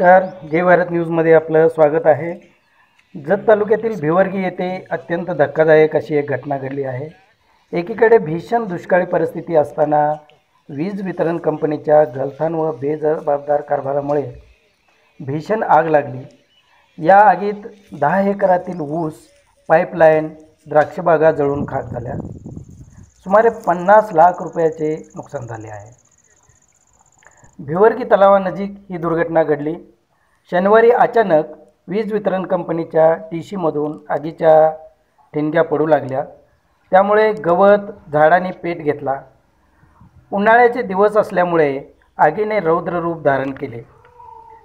नमस्कार. जय भारत न्यूजमध्ये आपलं स्वागत आहे. जत तालुक्यातील भिवर्गी येथे अत्यंत धक्कादायक अशी एक घटना घडली आहे. एकीकडे भीषण दुष्काळी परिस्थिती असताना वीज वितरण कंपनीच्या गलथान व बेजबाबदार कारभारामुळे भीषण आग लागली. या आगीत दहा एकरातील ऊस पाईपलाईन द्राक्षबागा जळून खाक झाल्या. सुमारे पन्नास लाख रुपयाचे नुकसान झाले आहे. भिवर्गी तलावानजीक ही दुर्घटना घडली. शनिवारी अचानक वीज वितरण कंपनीच्या टी सीमधून आगीच्या ठिणग्या पडू लागल्या. त्यामुळे गवत झाडांनी पेट घेतला. उन्हाळ्याचे दिवस असल्यामुळे आगीने रौद्र रूप धारण केले.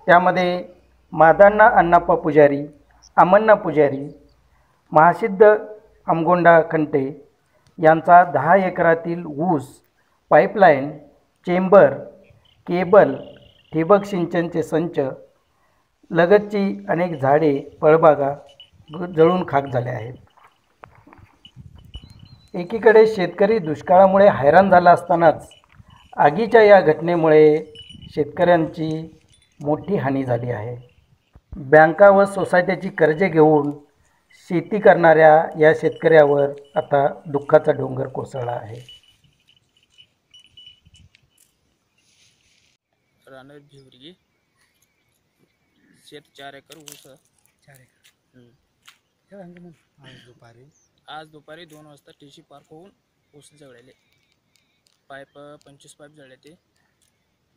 त्यामध्ये मादांना अण्णाप्पा पुजारी अमन्ना पुजारी महासिद्ध आमगोंडा खंटे यांचा दहा एकरातील ऊस पाईपलाईन चेंबर केबल ठिबक सिंचनचे संच लगतची अनेक झाडे फळबागा जळून खाक झाल्या आहेत. एकीकडे शेतकरी दुष्काळामुळे हैराण झाला असतानाच आगीच्या या घटनेमुळे शेतकऱ्यांची मोठी हानी झाली आहे. बँका व सोसायटीची कर्जे घेऊन शेती करणाऱ्या या शेतकऱ्यावर आता दुःखाचा डोंगर कोसळला आहे. रानर भिवरी शेत चार एकर ऊस चार एकर. हम्म. हे सांगतो मग. आज दुपारी. आज दुपारी दोन वाजता टी सी पार्क होऊन ऊस जळले पाईप पंचवीस पाईप जळले ते.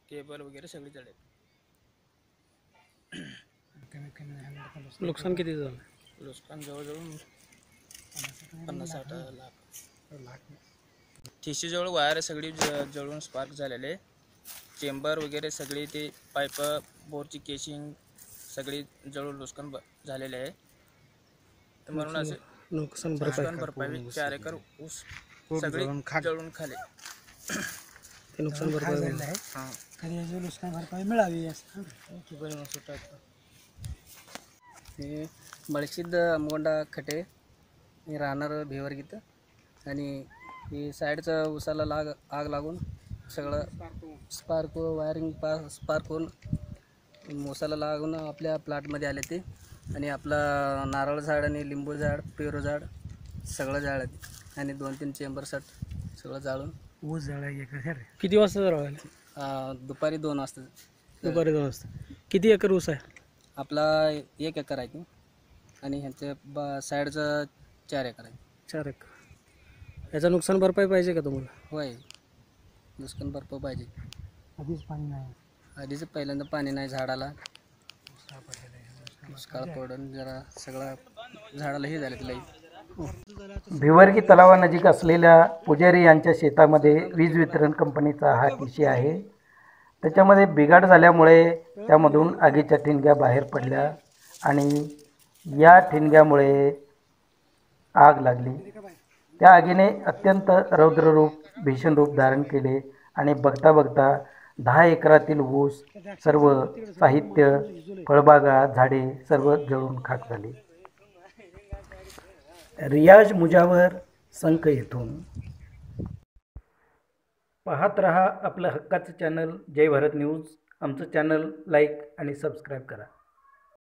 केबल वगैरे सगळे जळले कमीत कमी हंड्रेड पन्नास नुकसान किती झालं? नुकसान जवळजवळ पन्नास साठ लाख लाख टी जवळ वायर सगळी ज- जळून स्पार्क झालेले. चेंबर वगैरे सगळी ते पाईप बोरची केशिंग सगळी जळून नुकसान झालेले आहे. तर म्हणून असे नुकसान भरपाई नुकसान भरपाई चार एकर ऊस सगळी जळून खाले. ते नुकसान भरपाई झालेलं आहे हां. कधी याची नुकसान भरपाई मिळावी असं. मी मळशिद्ध अमगोंडा खटे मी राहणार भिवरगीत आणि ही साईडचं उसाला लाग आग लागून सगळं स्पार्क वायरिंग पा स्पार्क होऊन उसाला लागून आपल्या प्लॉटमध्ये आले ते. आणि आपला नारळ झाड आणि लिंबू झाड पेरू झाड सगळं जाळलं आणि दोन तीन चेंबरसाठी सगळं जाळून. ऊस जळा एक रे किती वाजता अं, दुपारी दोन वाजता. दुपारी दोन वाजता. किती एकर ऊस आहे? आपला एक एकर आहे की. आणि ह्यांच्या बा साईडचं चार एकर आहे. चार एकर. याचं नुकसान भरपाई पाहिजे का तुम्हाला? होय. नुकसान भरपूर पाहिजे. आधीच पाणी नाही. आधीच पहिल्यांदा पाणी नाही झाडाला. दुष्काळ पडून जरा सगळा झाडाला हे झालं तिला भिवर्गी तलावानजीक असलेल्या पुजारी यांच्या शेतामध्ये वीज वितरण कंपनीचा हा टीसी आहे. त्याच्यामध्ये बिघाड झाल्यामुळे त्यामधून आगीच्या ठिणग्या बाहेर पडल्या आणि या ठिणग्यामुळे आग लागली. त्या आगीने अत्यंत रौद्ररूप भीषण रूप धारण केले आणि बघता बघता दहा एकरातील ऊस सर्व साहित्य फळबागा झाडे सर्व जळून खाक झाली. रियाज मुजावर संक येथून. पाहत रहा आपलं हक्काचं चॅनल जय भारत न्यूज आमचं चॅनल लाईक आणि सबस्क्राईब करा.